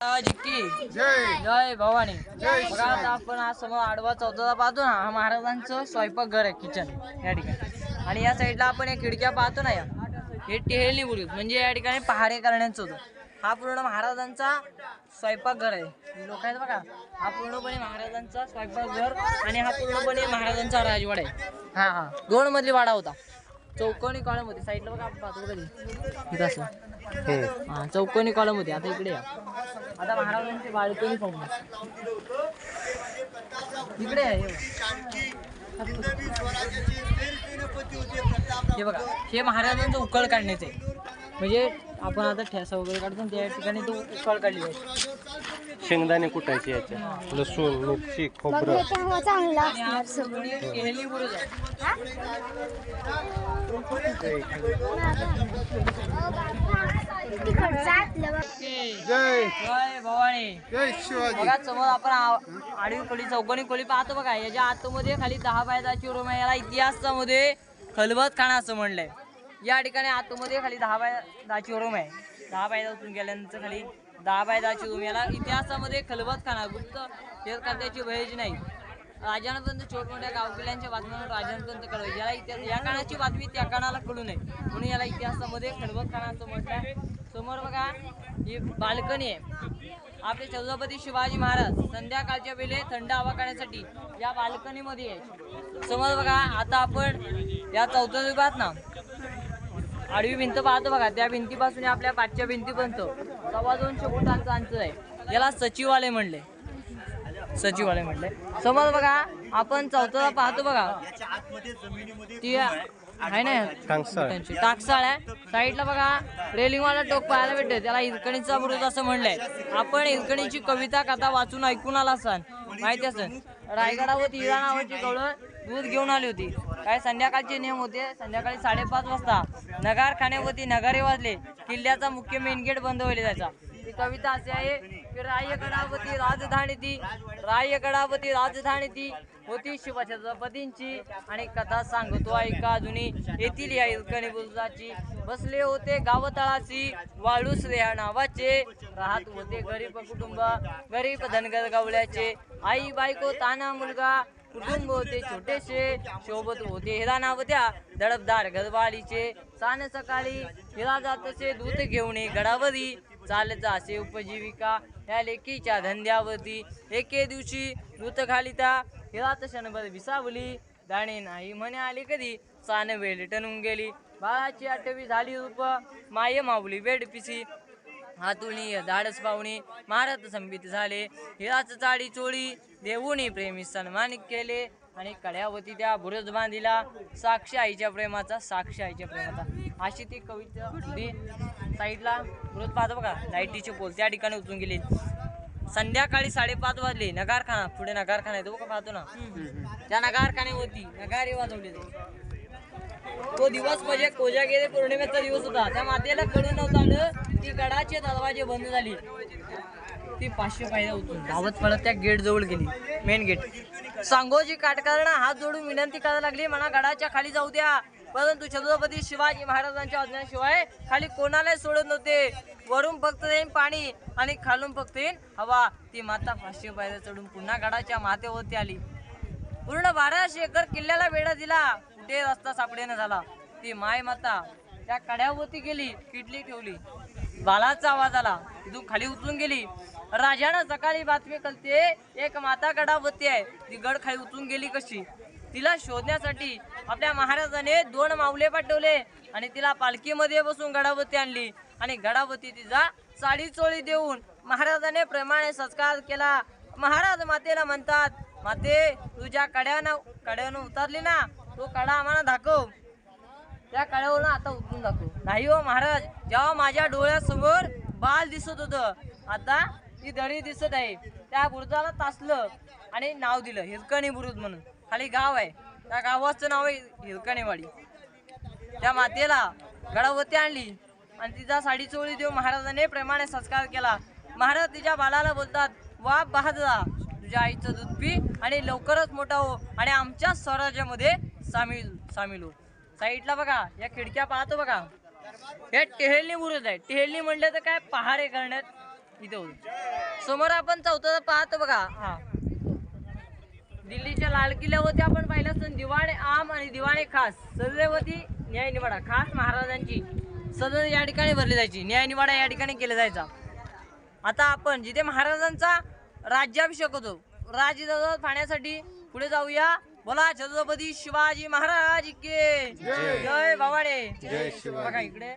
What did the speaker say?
जिक्की जय. जय भवानी. जय बघा आता आपण आज समोर आडवा पाहतो ना हा महाराजांचं स्वयंपाक घर आहे किचन या ठिकाणी. आणि या साईडला आपण या खिडक्या पाहतो ना या. हे टेहळणी बुरुज म्हणजे या ठिकाणी पहारे करण्याचं होतं. हा पूर्ण महाराजांचा स्वयंपाक घर आहे. लोक आहेत बघा हा पूर्णपणे महाराजांचा स्वयंपाक घर आणि हा पूर्णपणे महाराजांचा राजवाडा आहे. हा हा. दोन मधली वाडा होता. चौकोनी कॉलम होती साईडला बघा आपण पाहतो कधी इथं असं. हा. चौकोनी कॉलम होती आता इकडे या. आता महाराजांची बाल्कनी पाहू इकडे आहे. हे बघा हे महाराजांचं उकळ काढण्याचं आहे. म्हणजे आपण आता ठेसा वगैरे काढतो त्या ठिकाणी तो उकळ काढली आहे शेंगदाणे कुटायचे याच्या लसूण मिरची खोबरं. तेव्हा चांगला. आणि असणार सगळं पूर्णपणे टेहळणी बुरुज आहे तिकडचं आतलं बघ. जय. जय भवानी. जय शिवाजी. बघा समोर आपण आ- आडवी खोली चौकोनी खोली पाहतो बघा. याच्या आतमध्ये खाली दहा बाय दहाची रूम आहे. याला इतिहासामध्ये खलबत खाना असं म्हणलंय. या ठिकाणी आतमध्ये खाली दहा बाय दहाची रूम आहे. दहा बाय दहा उतरून गेल्यानंतर खाली दहा बाय दहाची रूम याला इतिहासामध्ये खलबत खाना गुप्त शेअर करण्याची वयज नाही राजांपर्यंत छोटमोठ्या गावकिल्यांच्या बातम्यांवर राजांपर्यंत कळवायची याला इतिहास या काळाची बातमी त्या काळाला कळू नये. म्हणून याला इतिहासामध्ये खलबत खाना असं समोर बघा ही बाल्कनी आहे. आपले छत्रपती शिवाजी महाराज संध्याकाळच्या वेळे थंड हवा काढण्यासाठी या बाल्कनीमध्ये आहे. समोर बघा आता आपण या चौथ्या युगात ना आडवी भिंत पाहतो बघा त्या भिंतीपासून आपल्या पाचच्या भिंतीपर्यंत सव्वा दोनशे फुटांचं अंतर आहे. याला सचिवालय म्हणले. सचिवालय म्हणले. समोर बघा आपण चौथ्याला पाहतो बघा. ती आहे ना. त्यांची. टाकसाळ आहे. साईडला बघा रेलिंग वाला टोक पाहायला भेटते त्याला हिरकणीचा बुरुज असं म्हणलंय. आपण हिरकणीची कविता कथा वाचून ऐकून आला असाल. माहिती असेल. रायगडावर हिरा नावाची दूध घेऊन आली होती. काय संध्याकाळचे नियम होते. संध्याकाळी साडेपाच वाजता नगारखान्यावरती नगारे वाजले. किल्ल्याचा मुख्य मेन गेट बंद होईल त्याचा. ही कविता अशी आहे की रायगडावती राजधानी ती रायगडावती राजधानी ती होती शिवछत्रपतींची आणि कथा सांगतो ऐका जुनी येथील या इरकणी बसले होते गावतळाची वाळूस रेहा नावाचे. राहत होते गरीब कुटुंब गरीब धनगर गवळ्याचे. आई बायको ताना मुलगा कुटुंब होते छोटेसे सोबत होते हिरा नावत्या दडपदार गरवाळीचे सान सकाळी हिरा जातसे दूध घेऊन गडावरी चालत असे उपजीविका या लेकीच्या धंद्यावरती एके दिवशी दूत घालिता हिरात क्षणभर विसावली दाणे नाही म्हणे आली कधी? सान वेळ टनून गेली. बाळाची आठवी झाली रूप माय माऊली वेड पिसी हातुणी धाडस पाहुणी महाराज संबित झाले. हिराच चाडी चोळी देऊनी प्रेमी सन्मान केले. आणि कड्यावती त्या बुरज बांधिला साक्षी आईच्या प्रेमाचा साक्षी आईच्या प्रेमाचा. अशी ती कविता होती. साईडला बुरज पाहतो बघा. लाईटीचे पोल त्या ठिकाणी उतरून गेले. संध्याकाळी साडेपाच वाजले. नगारखाना. पुढे नगारखाना आहे तो बघा पाहतो ना. त्या नगारखान्यावरती नगारे वाजवले तो दिवस म्हणजे कोजागिरी पौर्णिमेचा दिवस होता. त्या मातेला कळून नव्हतं आलं ती गडाचे दरवाजे बंद झाले. ती पाचशे पायऱ्या उतरून धावत पडत त्या गेट जवळ गेली. मेन गेट सांगोजी काटकरांना हात जोडून विनंती करायला लागली म्हणा गडाच्या खाली जाऊ द्या. परंतु छत्रपती शिवाजी महाराजांच्या आज्ञाशिवाय खाली कोणालाही सोडत नव्हते. वरून फक्त येईन पाणी आणि खालून फक्त येईन हवा. ती माता पाचशे पायऱ्या चढून पुन्हा गडाच्या माथेवरती आली. पूर्ण बाराशे एकर किल्ल्याला वेढा दिला. ते रस्ता सापडेना झाला. ती माय माता त्या कड्यावरती गेली किडली ठेवली. बालाचा आवाज आला. तिथून खाली उतरून गेली. राजानं सकाळी बातमी कळते एक माता गडावरती आहे. ती गड खाली उतरून गेली कशी? तिला शोधण्यासाठी आपल्या महाराजाने दोन माऊले पाठवले आणि तिला पालखीमध्ये बसून गडावरती आणली. आणि गडावरती तिचा साडी चोळी देऊन महाराजाने प्रेमाने संस्कार केला. महाराज मातेला म्हणतात माते तुझ्या कड्यानं कड्यानं उतरली ना? तो कडा आम्हाला दाखव. त्या कड्यावरून आता उतरून दाखव. नाही हो महाराज जेव्हा माझ्या डोळ्यासमोर बाल दिसत होतं आता ती दरी दिसत आहे. त्या बुरुजाला तासलं आणि नाव दिलं हिरकणी बुरुज म्हणून. खाली गाव आहे. त्या गावाचं नाव आहे हिरकणीवाडी. त्या मातेला गडावरती आणली आणि तिचा साडी चोळी देऊन महाराजाने प्रेमाने संस्कार केला. महाराज तिच्या बालाला बोलतात वा बहादरा तुझ्या आईचं दूध पी आणि लवकरच मोठा हो आणि आमच्या स्वराज्यामध्ये सामील सामील हो साईडला बघा या खिडक्या पाहतो बघा. हे टेहेलनी बुरुज आहे टेहेलनी म्हणलं तर काय? पहारे करण्यात इथे होतो समोर आपण चौथा पाहतो बघा. हा. दिल्लीच्या लाल किल्ल्यावरती आपण पाहिलं असतं दिवाणे आम आणि दिवाणे खास. सदैवती न्याय निवाडा. खास महाराजांची सदन या ठिकाणी भरली जायची. न्याय निवाडा या ठिकाणी केला जायचा. आता आपण जिथे महाराजांचा राज्याभिषेक होतो राजदरबार पाहण्यासाठी पुढे जाऊया. बोला छत्रपती शिवाजी महाराज के जय. शिवाजी. बघा इकडे.